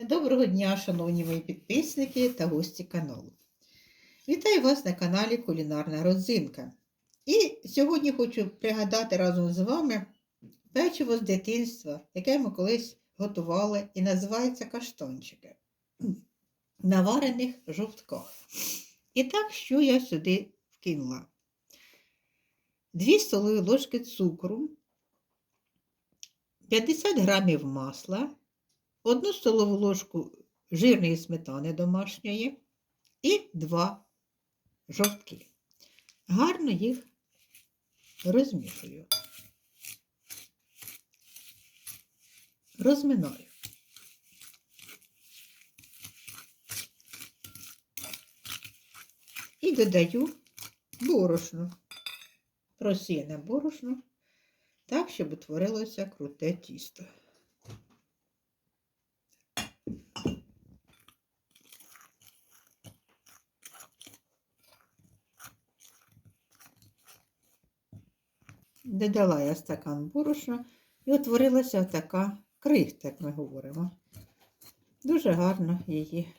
Доброго дня, шановні мої підписники та гості каналу. Вітаю вас на каналі Кулінарна Родзинка. І сьогодні хочу пригадати разом з вами печиво з дитинства, яке ми колись готували і називається каштанчики на варених жовтках. І так, що я сюди вкинула? 2 столові ложки цукру, 50 грамів масла, одну столову ложку жирної сметани домашньої і два жовтки. Гарно їх розмішую. Розминаю. І додаю борошно, просіяне борошно, так, щоб утворилося круте тісто. Додала я стакан борошна і утворилася така крихта, як ми говоримо. Дуже гарно її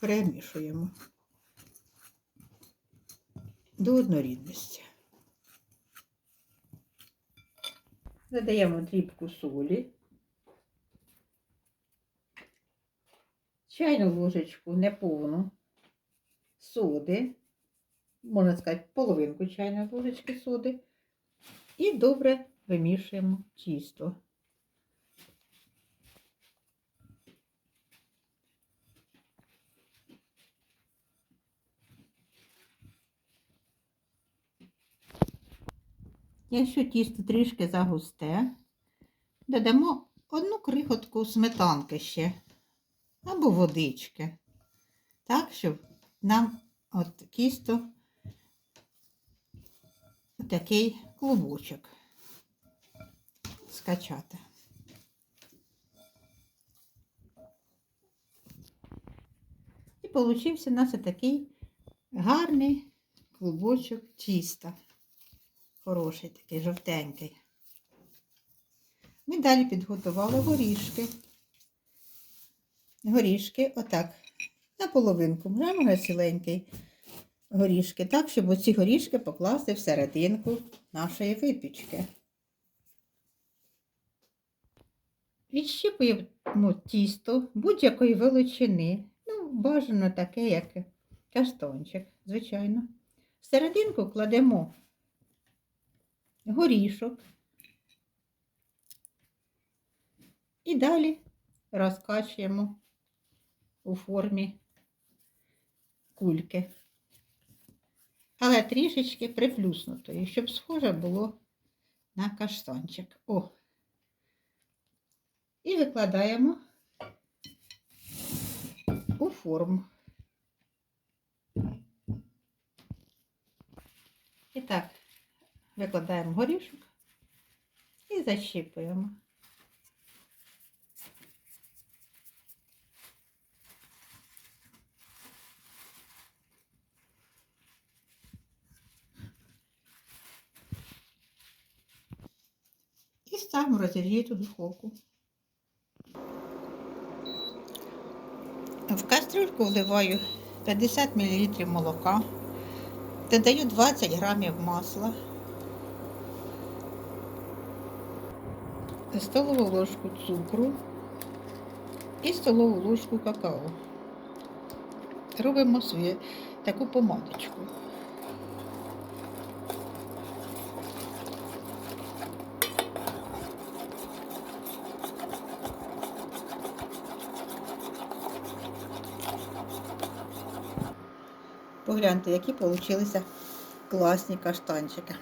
перемішуємо до однорідності. Додаємо дрібку солі, чайну ложечку неповну соди, можна сказати, половинку чайної ложечки соди, і добре вимішуємо тісто. Якщо тісто трішки загусте, додамо одну крихотку сметанки ще або водички, так, щоб нам от тісто такий клубочок скачати. І получився у нас такий гарний клубочок тіста. Хороший такий жовтенький. Ми далі підготували горішки. Горішки, отак, на половинку, прямо сіленький горішки, так, щоб оці горішки покласти всерединку нашої випічки. Відщіпуємо тісто будь-якої величини. Ну, бажано таке, як каштончик, звичайно. Всерединку кладемо горішок. І далі розкачуємо у формі кульки, але трішечки приплюснутої, щоб схоже було на каштанчик. О! І викладаємо у форму. І так, викладаємо горішок і защіпуємо. І ставимо розігріту духовку. В кастрюльку вливаю 50 мл молока, додаю 20 грамів масла, столову ложку цукру і столову ложку какао. Робимо свою таку помадочку. Погляньте, які получилися класні каштанчики.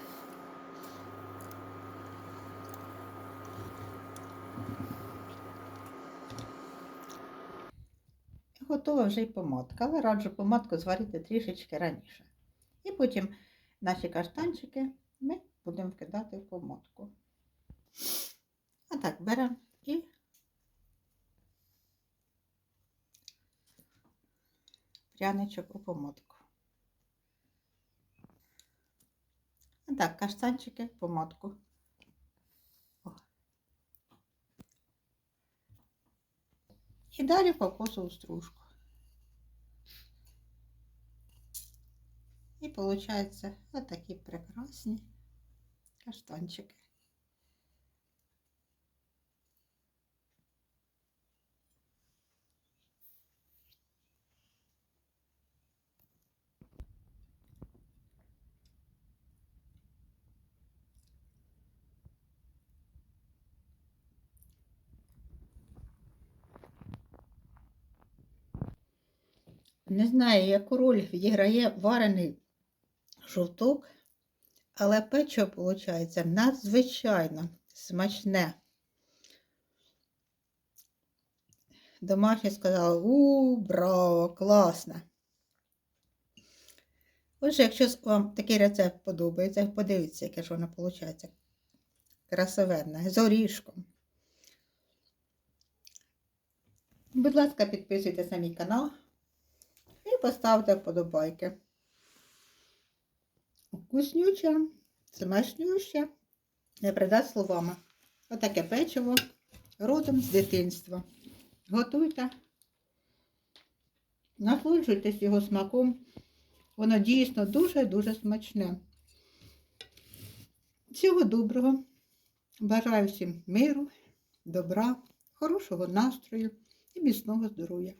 Готова вже й помадка, але раджу помадку зварити трішечки раніше. І потім наші каштанчики ми будемо вкидати в помадку. А так беремо і пряничок у помадку. так, каштанчики в помадку. О. І далі кокосову стружку. І виходить отакі прекрасні каштанчики. Не знаю, яку роль відіграє варений жовток, але печиво виходить надзвичайно смачне. Домашні сказали, у, браво, класно. Отже, якщо вам такий рецепт подобається, подивіться, яке ж воно виходить. Красивенне, з орішком. Будь ласка, підписуйтесь на мій канал поставте вподобайки. Вкуснюче, смачнюще, не передати словами. Отаке печиво родом з дитинства. Готуйте, насолоджуйтесь його смаком. Воно дійсно дуже-дуже смачне. Всього доброго. Бажаю всім миру, добра, хорошого настрою і міцного здоров'я.